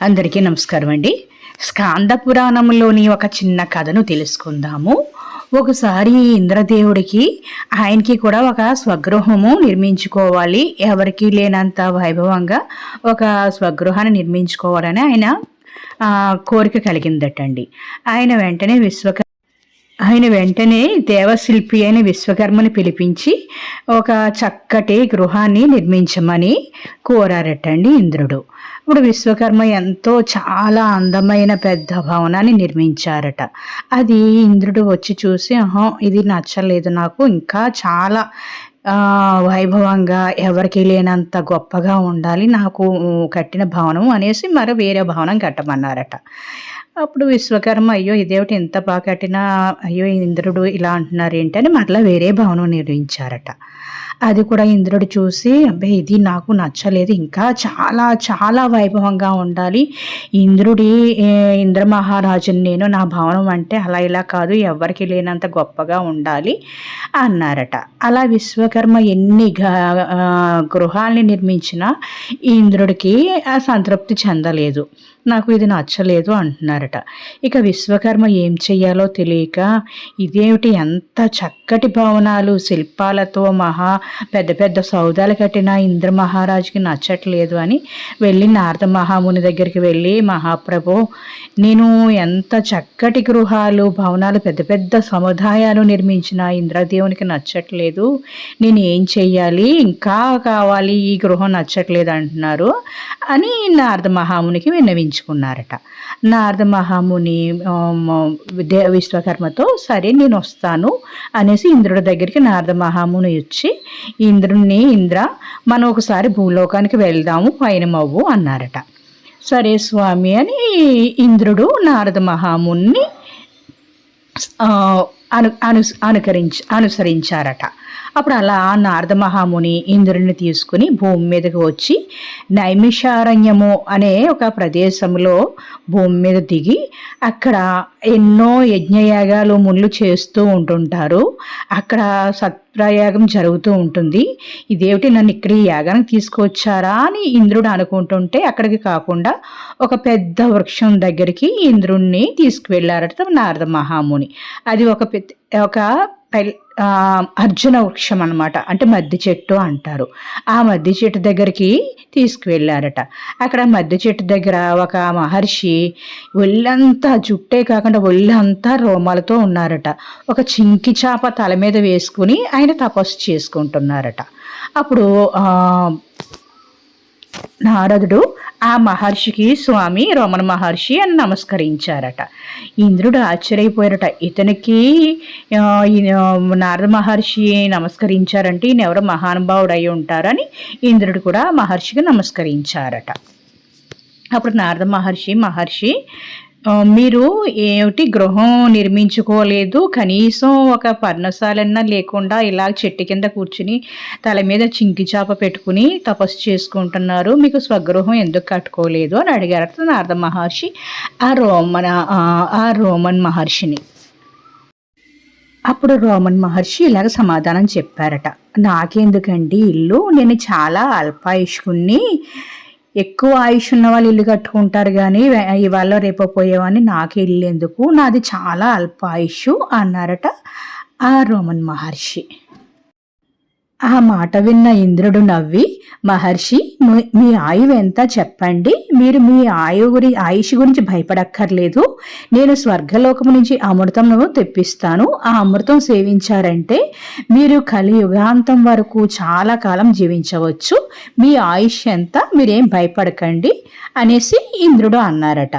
అందరికీ నమస్కారం అండి. స్కాంద పురాణంలోని ఒక చిన్న కథను తెలుసుకుందాము. ఒకసారి ఇంద్రదేవుడికి ఆయనకి కూడా ఒక స్వగృహము నిర్మించుకోవాలి. ఎవరికి లేనంత వైభవంగా ఒక స్వగృహాన్ని నిర్మించుకోవాలని ఆయన కోరిక కలిగిందటండి. ఆయన వెంటనే విశ్వక ఆయన వెంటనే దేవశిల్పి అయిన విశ్వకర్మని పిలిపించి ఒక చక్కటి గృహాన్ని నిర్మించమని కోరారటండి ఇంద్రుడు. ఇప్పుడు విశ్వకర్మ ఎంతో చాలా అందమైన పెద్ద భవనాన్ని నిర్మించారట. అది ఇంద్రుడు వచ్చి చూసి "ఆహా, ఇది నచ్చలేదు నాకు. ఇంకా చాలా వైభవంగా ఎవరికి లేనంత గొప్పగా ఉండాలి. నాకు కట్టిన భవనం అనేసి మరో వేరే భవనం కట్టమన్నారట. అప్పుడు విశ్వకర్మ అయ్యో ఇదేమిటి ఇంత బాగా కట్టినా? అయ్యో ఇంద్రుడు ఇలా అంటున్నారు ఏంటని మరలా వేరే భవనం నిర్మించారట అది కూడా ఇంద్రుడు చూసి అబ్బాయి ఇది నాకు నచ్చలేదు. ఇంకా చాలా చాలా వైభవంగా ఉండాలి. ఇంద్రుడి ఇంద్రమహారాజుని ఇంద్ర మహారాజుని నేను నా భవనం అంటే అలా ఇలా కాదు. ఎవరికి లేనంత గొప్పగా ఉండాలి అన్నారట. అలా విశ్వకర్మ ఎన్ని గృహాల్ని నిర్మించినా ఇంద్రుడికి సంతృప్తి చెందలేదు. నాకు ఇది నచ్చలేదు అంటున్నారట. ఇక విశ్వకర్మ ఏం చెయ్యాలో తెలియక ఇదేమిటి ఎంత చక్కటి భవనాలు శిల్పాలతో మహా పెద్ద పెద్ద సౌదాలు కట్టిన ఇంద్ర మహారాజుకి నచ్చట్లేదు అని వెళ్ళి నారద మహాముని దగ్గరికి వెళ్ళి మహాప్రభు నేను ఎంత చక్కటి గృహాలు భవనాలు పెద్ద పెద్ద సముదాయాలు నిర్మించిన ఇంద్రదేవునికి నచ్చట్లేదు. నేను ఏం చెయ్యాలి? ఇంకా కావాలి ఈ గృహం నచ్చట్లేదు అంటున్నారు అని నారద మహామునికి విన్నవించుకున్నారట నారద మహాముని విశ్వకర్మతో సరే నేను వస్తాను అనేసి ఇంద్రుడి దగ్గరికి నారద మహాముని వచ్చి ఇంద్రుణ్ణి ఇంద్ర మనం ఒకసారి భూలోకానికి వెళ్దాము పైన మవ్వు అన్నారట. సరే స్వామి అని ఇంద్రుడు నారద మహాముని అను అను అనుకరించ అనుసరించారట. అప్పుడు అలా నారద మహాముని ఇంద్రుడిని తీసుకుని భూమి మీదకి వచ్చి నైమిషారణ్యము అనే ఒక ప్రదేశంలో భూమి మీద దిగి అక్కడ ఎన్నో యజ్ఞయాగాలు ముళ్ళు చేస్తూ ఉంటుంటారు. అక్కడ సత్ప్రయాగం జరుగుతూ ఉంటుంది. ఇదేమిటి నన్ను ఇక్కడ ఈ యాగానికి తీసుకొచ్చారా అని ఇంద్రుడు అనుకుంటుంటే అక్కడికి కాకుండా ఒక పెద్ద వృక్షం దగ్గరికి ఇంద్రుణ్ణి తీసుకువెళ్ళారట నారద మహాముని అది ఒక పెద్ద ఒక అర్జున వృక్షం అనమాట అంటే మద్ది చెట్టు అంటారు. ఆ మద్ది చెట్టు దగ్గరికి తీసుకువెళ్ళారట. అక్కడ మద్ది చెట్టు దగ్గర ఒక మహర్షి ఒళ్ళంతా జుట్టే కాకుండా ఒళ్ళంతా రోమాలతో ఉన్నారట. ఒక చింకి చాప తల మీద వేసుకుని ఆయన తపస్సు చేసుకుంటున్నారట. అప్పుడు నారదుడు ఆ మహర్షికి స్వామి రమణ మహర్షి అని నమస్కరించారట. ఇంద్రుడు ఆశ్చర్యపోయారట ఇతనికి నారద మహర్షి నమస్కరించారంటే ఈయన ఎవరో మహానుభావుడు అయి ఉంటారని ఇంద్రుడు కూడా మహర్షికి నమస్కరించారట. అప్పుడు నారద మహర్షి మహర్షి మీరు ఏమిటి గృహం నిర్మించుకోలేదు? కనీసం ఒక పర్ణశాలన్నా లేకుండా ఇలా చెట్టు కింద కూర్చుని తల మీద చింకి చాప పెట్టుకుని తపస్సు చేసుకుంటున్నారు. మీకు స్వగృహం ఎందుకు కట్టుకోలేదు? అని అడిగారు నారద మహర్షి ఆ రోమన్ ఆ, ఆ రోమన్ మహర్షిని. అప్పుడు రోమన్ మహర్షి ఇలాగ సమాధానం చెప్పారట. నాకెందుకండి ఇల్లు? నేను చాలా అల్పాయుష్కుణ్ణి. ఎక్కువ ఆయుష్ ఉన్న వాళ్ళు ఇల్లు కట్టుకుంటారు కానీ ఇవాళ రేపు పోయేవాడిని నాకు ఇల్లు ఎందుకు? నాది చాలా అల్ప ఆయుష్ అన్నారట ఆ రోమన్ మహర్షి. ఆ మాట విన్న ఇంద్రుడు నవ్వి మహర్షి మీ- ఆయువు ఎంత? చెప్పండి. మీరు మీ ఆయు గురి ఆయుష్ గురించి భయపడక్కర్లేదు. నేను స్వర్గలోకం నుంచి అమృతంను తెప్పిస్తాను. ఆ అమృతం సేవించారంటే మీరు కలియుగాంతం వరకు చాలా కాలం జీవించవచ్చు. మీ ఆయుష్ ఎంత? మీరేం భయపడకండి అనేసి ఇంద్రుడు అన్నారట.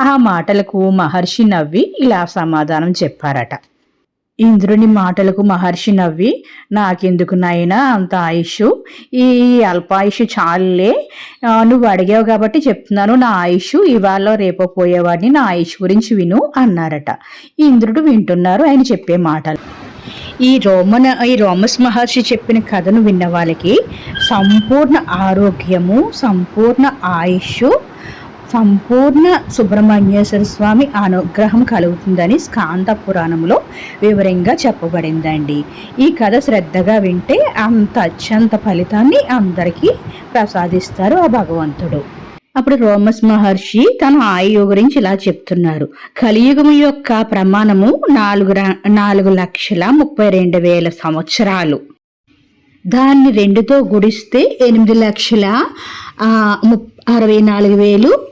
ఆ మాటలకు మహర్షి నవ్వి ఇలా సమాధానం చెప్పారట. ఇంద్రుని మాటలకు మహర్షి నవ్వి నాకెందుకు నాయనా అంత ఆయుష్? ఈ అల్పాయుష్ చాలులే నువ్వు అడిగావు కాబట్టి చెప్తున్నాను. నా ఆయుష్ ఇవాళ రేపో పోయేవాడిని నా ఆయుష్ గురించి విను అన్నారట. ఇంద్రుడు వింటున్నారు ఆయన చెప్పే మాటలు. ఈ రోమన ఈ రోమస్ మహర్షి చెప్పిన కథను విన్న వాళ్ళకి సంపూర్ణ ఆరోగ్యము సంపూర్ణ ఆయుష్ సంపూర్ణ సుబ్రహ్మణ్యేశ్వర స్వామి అనుగ్రహం కలుగుతుందని స్కాంత పురాణంలో వివరంగా చెప్పబడిందండి. ఈ కథ శ్రద్ధగా వింటే అంత అత్యంత ఫలితాన్ని అందరికీ ప్రసాదిస్తారు ఆ భగవంతుడు. అప్పుడు రోమస్ మహర్షి తన ఆయువు గురించి ఇలా చెప్తున్నారు. కలియుగం యొక్క ప్రమాణము నాలుగు నాలుగు లక్షల ముప్పై రెండు వేల సంవత్సరాలు. దాన్ని రెండుతో గుడిస్తే ఎనిమిది లక్షల ముప్- అరవై నాలుగు వేలు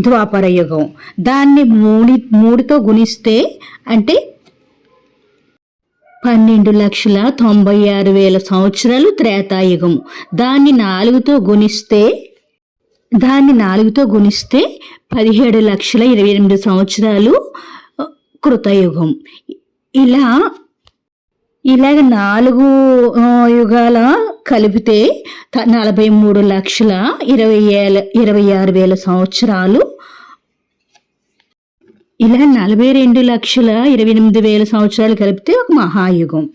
ద్వాపర యుగం. దాన్ని మూడి మూడుతో గుణిస్తే అంటే పన్నెండు లక్షల తొంభై ఆరు వేల సంవత్సరాలు త్రేతాయుగం. దాన్ని నాలుగుతో గుణిస్తే దాన్ని నాలుగుతో గుణిస్తే పదిహేడు లక్షల ఇరవై ఎనిమిది సంవత్సరాలు కృతయుగం. ఇలా ఇలాగ నాలుగు యుగాల కలిపితే నలభై మూడు లక్షల ఇరవై ఏళ్ళ ఇరవై ఆరు వేల సంవత్సరాలు. ఇలా నలభై రెండు లక్షల ఇరవై ఎనిమిది వేల సంవత్సరాలు కలిపితే ఒక మహాయుగం.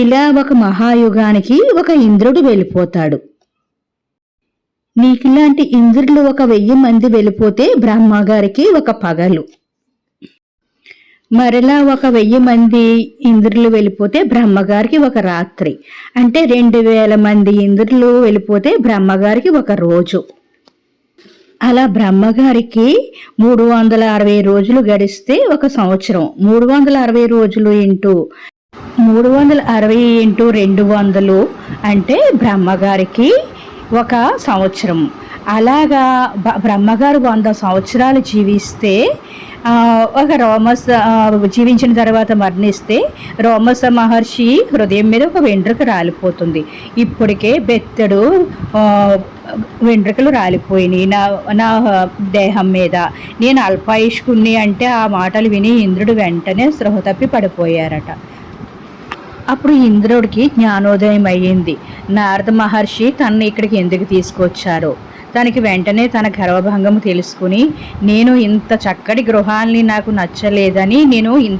ఇలా ఒక మహాయుగానికి ఒక ఇంద్రుడు వెళ్ళిపోతాడు. నీకు ఇలాంటి ఇంద్రులు ఒక వెయ్యి మంది వెళ్ళిపోతే బ్రహ్మగారికి ఒక పగలు. మరలా ఒక వెయ్యి మంది ఇంద్రులు వెళ్ళిపోతే బ్రహ్మగారికి ఒక రాత్రి. అంటే రెండు వేల మంది ఇంద్రులు వెళ్ళిపోతే బ్రహ్మగారికి ఒక రోజు. అలా బ్రహ్మగారికి మూడు వందల అరవై రోజులు గడిస్తే ఒక సంవత్సరం. మూడు వందల అరవై రోజులు ఇంటూ మూడు వందల అరవై ఇంటూ రెండు వందలు అంటే బ్రహ్మగారికి ఒక సంవత్సరం. అలాగా బ- బ్రహ్మగారు వంద సంవత్సరాలు జీవిస్తే ఒక రోమస్ జీవించిన తర్వాత మరణిస్తే రోమస మహర్షి హృదయం మీద ఒక వెంట్రుక రాలిపోతుంది. ఇప్పటికే బెత్తడు వెంట్రుకలు రాలిపోయినాయి. నా నా దేహం మీద. నేను అల్పాయుష్కుని అంటే ఆ మాటలు విని ఇంద్రుడు వెంటనే స్పృహ తప్పి పడిపోయారట. అప్పుడు ఇంద్రుడికి జ్ఞానోదయం అయ్యింది నారద మహర్షి తనని ఇక్కడికి ఎందుకు తీసుకొచ్చారో? తనకి వెంటనే తన గర్వభంగం తెలుసుకుని నేను ఇంత చక్కటి గృహాల్ని నాకు నచ్చలేదని నేను ఇన్-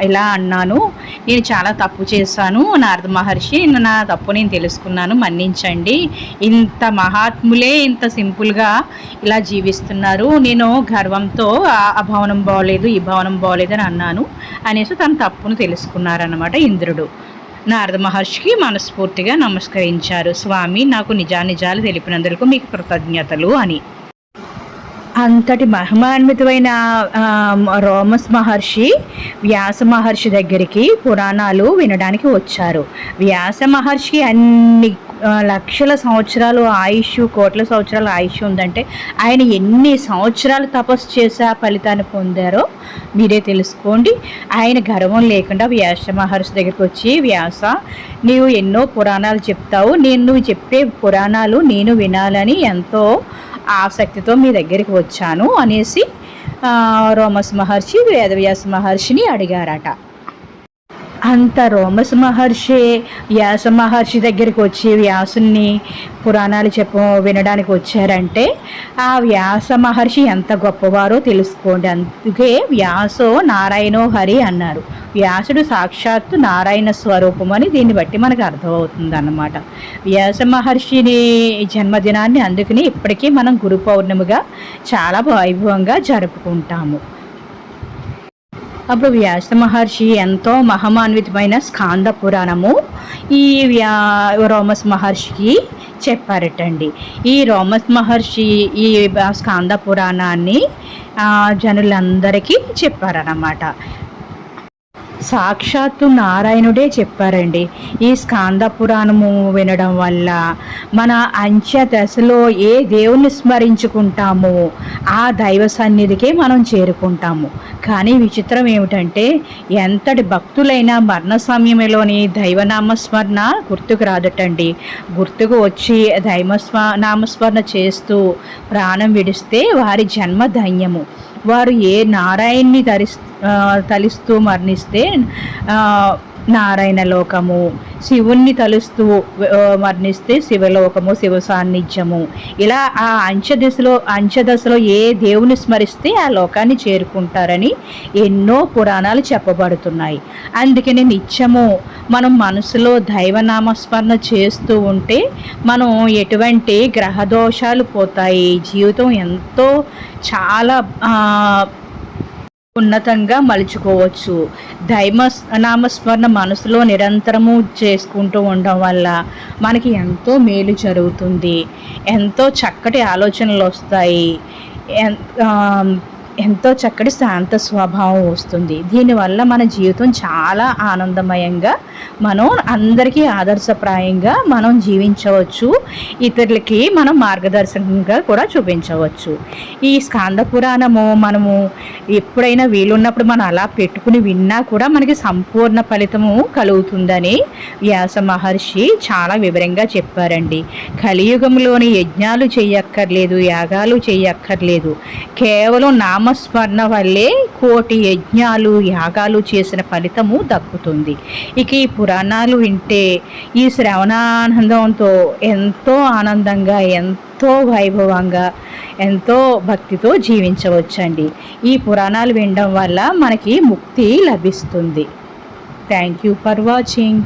ఇలా అన్నాను? నేను చాలా తప్పు చేశాను. నారద మహర్షి నా తప్పు నేను తెలుసుకున్నాను మన్నించండి. ఇంత మహాత్ములే ఇంత సింపుల్గా ఇలా జీవిస్తున్నారు. నేను గర్వంతో ఆ భవనం బాగోలేదు ఈ భవనం బాగోలేదు అని అన్నాను. అనేసి తన తప్పును తెలుసుకున్నారన్నమాట ఇంద్రుడు. నారద మహర్షికి మనస్ఫూర్తిగా నమస్కరించారు. స్వామి నాకు నిజానిజాలు తెలిపినందుకు మీకు కృతజ్ఞతలు అని. అంతటి మహిమాన్వితమైన రోమస్ మహర్షి వ్యాస మహర్షి దగ్గరికి పురాణాలు వినడానికి వచ్చారు. వ్యాస మహర్షి అన్ని లక్షల సంవత్సరాలు ఆయుష్ కోట్ల సంవత్సరాల ఆయుష్ ఉందంటే ఆయన ఎన్ని సంవత్సరాలు తపస్సు చేసి ఆ ఫలితాన్ని పొందారో మీరే తెలుసుకోండి. ఆయన గర్వం లేకుండా వ్యాస మహర్షి దగ్గరికి వచ్చి వ్యాస నీవు ఎన్నో పురాణాలు చెప్తావు. నేను నువ్వు చెప్పే పురాణాలు నేను వినాలని ఎంతో ఆసక్తితో మీ దగ్గరికి వచ్చాను అనేసి రోమస్ మహర్షి వేదవ్యాస మహర్షిని అడిగారట. అంత రోమస్ మహర్షి వ్యాస మహర్షి దగ్గరికి వచ్చి వ్యాసుని పురాణాలు చెప్ప వినడానికి వచ్చారంటే ఆ వ్యాస మహర్షి ఎంత గొప్పవారో తెలుసుకోండి. అందుకే వ్యాసో నారాయణో హరి అన్నారు. వ్యాసుడు సాక్షాత్తు నారాయణ స్వరూపం అని దీన్ని బట్టి మనకు అర్థమవుతుంది అన్నమాట. వ్యాస మహర్షిని జన్మదినాన్ని అందుకని ఇప్పటికీ మనం గురు పౌర్ణమిగా చాలా వైభవంగా జరుపుకుంటాము. అప్పుడు వ్యాస మహర్షి ఎంతో మహమాన్వితమైన స్కాంద పురాణము ఈ వ్యా రోమస్ మహర్షికి చెప్పారటండి. ఈ రోమస్ మహర్షి ఈ స్కాంద పురాణాన్ని జనులందరికీ చెప్పారన్నమాట. సాక్షాత్తు నారాయణుడే చెప్పారండి. ఈ స్కాంద పురాణము వినడం వల్ల మన అంత్య దశలో ఏ దేవుణ్ణి స్మరించుకుంటామో ఆ దైవ సన్నిధికే మనం చేరుకుంటాము. కానీ విచిత్రం ఏమిటంటే ఎంతటి భక్తులైనా మరణ సమయంలోని దైవనామస్మరణ గుర్తుకు రాదటండి. గుర్తుకు వచ్చి దైవస్మ నామస్మరణ చేస్తూ ప్రాణం విడిస్తే వారి జన్మ ధన్యము. వారు ఏ నారాయణ్ణి తరిస్ తలిస్తూ మరణిస్తే నారాయణ లోకము. శివుణ్ణి తలుస్తూ మరణిస్తే శివలోకము శివ సాన్నిధ్యము. ఇలా ఆ అంచదశలో అంచదశలో ఏ దేవుని స్మరిస్తే ఆ లోకాన్ని చేరుకుంటారని ఎన్నో పురాణాలు చెప్పబడుతున్నాయి. అందుకని నిత్యము మనం మనసులో దైవనామస్మరణ చేస్తూ ఉంటే మనం ఎటువంటి గ్రహదోషాలు పోతాయి. జీవితం ఎంతో చాలా ఉన్నతంగా మలుచుకోవచ్చు. దైమ నామస్మరణ మనసులో నిరంతరము చేసుకుంటూ ఉండడం వల్ల మనకి ఎంతో మేలు జరుగుతుంది. ఎంతో చక్కటి ఆలోచనలు వస్తాయి. ఎన్- ఎంతో చక్కటి శాంత స్వభావం వస్తుంది. దీనివల్ల మన జీవితం చాలా ఆనందమయంగా మనం అందరికీ ఆదర్శప్రాయంగా మనం జీవించవచ్చు. ఇతరులకి మనం మార్గదర్శకంగా కూడా చూపించవచ్చు. ఈ స్కాంద పురాణము మనము ఎప్పుడైనా వీలున్నప్పుడు మనం అలా పెట్టుకుని విన్నా కూడా మనకి సంపూర్ణ ఫలితము కలుగుతుందని వ్యాస మహర్షి చాలా వివరంగా చెప్పారండి. కలియుగంలోని యజ్ఞాలు చేయక్కర్లేదు యాగాలు చేయక్కర్లేదు. కేవలం నామ నామస్మరణ వల్లే కోటి యజ్ఞాలు యాగాలు చేసిన ఫలితము దక్కుతుంది. ఇక ఈ పురాణాలు వింటే ఈ శ్రవణానందంతో ఎంతో ఆనందంగా ఎంతో వైభవంగా ఎంతో భక్తితో జీవించవచ్చండి. ఈ పురాణాలు వినడం వల్ల మనకి ముక్తి లభిస్తుంది. Thank you for watching